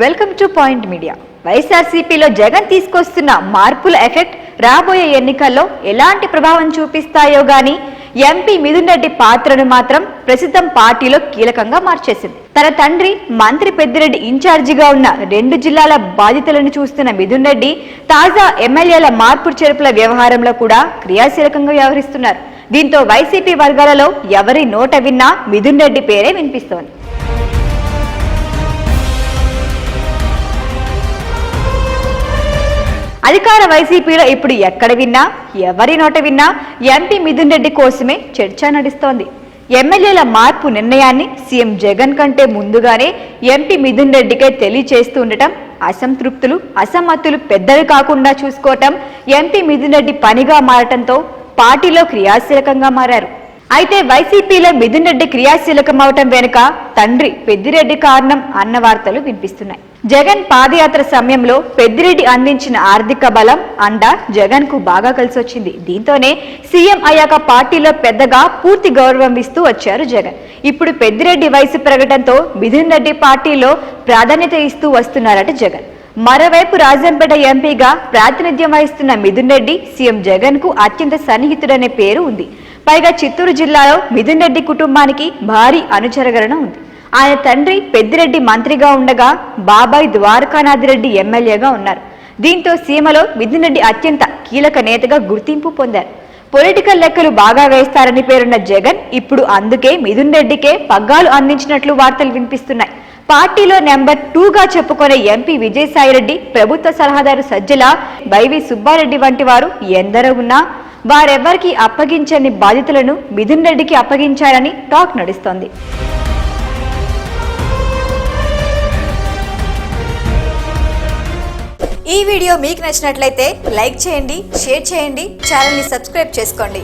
Welcome to point media వైఎస్ఆర్సీపీలో జగన్ తీసుకొస్తున్న మార్పుల ఎఫెక్ట్ రాబోయే ఎన్నికల్లో ఎలాంటి ప్రభావం చూపిస్తాయో గాని ఎంపీ మిథున్ రెడ్డి పాత్రను మాత్రం ప్రస్తుతం పార్టీలో కీలకంగా మార్చేసింది. తన తండ్రి మంత్రి పెద్దిరెడ్డి ఇన్ఛార్జిగా ఉన్న రెండు జిల్లాల బాధితులను చూస్తున్న మిథున్ రెడ్డి తాజా ఎమ్మెల్యేల మార్పు చేర్పుల వ్యవహారంలో కూడా క్రియాశీలకంగా వ్యవహరిస్తున్నారు. దీంతో వైసీపీ వర్గాలలో ఎవరి నోట విన్నా మిథున్ రెడ్డి పేరే వినిపిస్తోంది. అధికార వైసీపీలో ఇప్పుడు ఎక్కడ విన్నా ఎవరి నోట విన్నా ఎంపీ మిథున్ రెడ్డి కోసమే చర్చ నడుస్తోంది. ఎమ్మెల్యేల మార్పు నిర్ణయాన్ని సీఎం జగన్ కంటే ముందుగానే ఎంపీ మిథున్ రెడ్డికే తెలియచేస్తూ ఉండటం అసంతృప్తులు అసమ్మతులు పెద్దవి కాకుండా చూసుకోవటం ఎంపీ మిథున్ రెడ్డి పనిగా మారటంతో పార్టీలో క్రియాశీలకంగా మారారు. అయితే వైసీపీలో మిథున్ రెడ్డి క్రియాశీలకం అవటం వెనుక తండ్రి పెద్దిరెడ్డి కారణం అన్న వార్తలు వినిపిస్తున్నాయి. జగన్ పాదయాత్ర సమయంలో పెద్దిరెడ్డి అందించిన ఆర్థిక బలం అండ జగన్కు బాగా కలిసొచ్చింది. దీంతోనే సీఎం అయ్యాక పార్టీలో పెద్దగా పూర్తి గౌరవం ఇస్తూ వచ్చారు జగన్. ఇప్పుడు పెద్దిరెడ్డి వయసు పెరగడంతో మిథున్ రెడ్డి పార్టీలో ప్రాధాన్యత ఇస్తూ వస్తున్నారట జగన్. మరోవైపు రాజంపేట ఎంపీగా ప్రాతినిధ్యం వహిస్తున్న మిథున్ రెడ్డి సీఎం జగన్కు అత్యంత సన్నిహితుడనే పేరు ఉంది. పైగా చిత్తూరు జిల్లాలో మిథున్ రెడ్డి కుటుంబానికి భారీ అనుచరగరణ ఉంది. ఆయన తండ్రి పెద్దిరెడ్డి మంత్రిగా ఉండగా బాబాయ్ ద్వారకానాథిరెడ్డి ఎమ్మెల్యేగా ఉన్నారు. దీంతో సీమలో మిథున్ రెడ్డి అత్యంత కీలక నేతగా గుర్తింపు పొందారు. పొలిటికల్ లెక్కలు బాగా వేస్తారని పేరున్న జగన్ ఇప్పుడు అందుకే మిథున్ రెడ్డికే పగ్గాలు అందించినట్లు వార్తలు వినిపిస్తున్నాయి. పార్టీలో నెంబర్ టూగా చెప్పుకునే ఎంపీ విజయసాయిరెడ్డి ప్రభుత్వ సలహాదారు సజ్జల వైవి సుబ్బారెడ్డి వంటి వారు ఎందరో ఉన్నా వారెవ్వరికి అప్పగించని బాధితులను మిథున్ రెడ్డికి అప్పగించారని టాక్ నడుస్తోంది. ఈ వీడియో మీకు నచ్చినట్లయితే లైక్ చేయండి షేర్ చేయండి ఛానల్ని సబ్స్క్రైబ్ చేసుకోండి.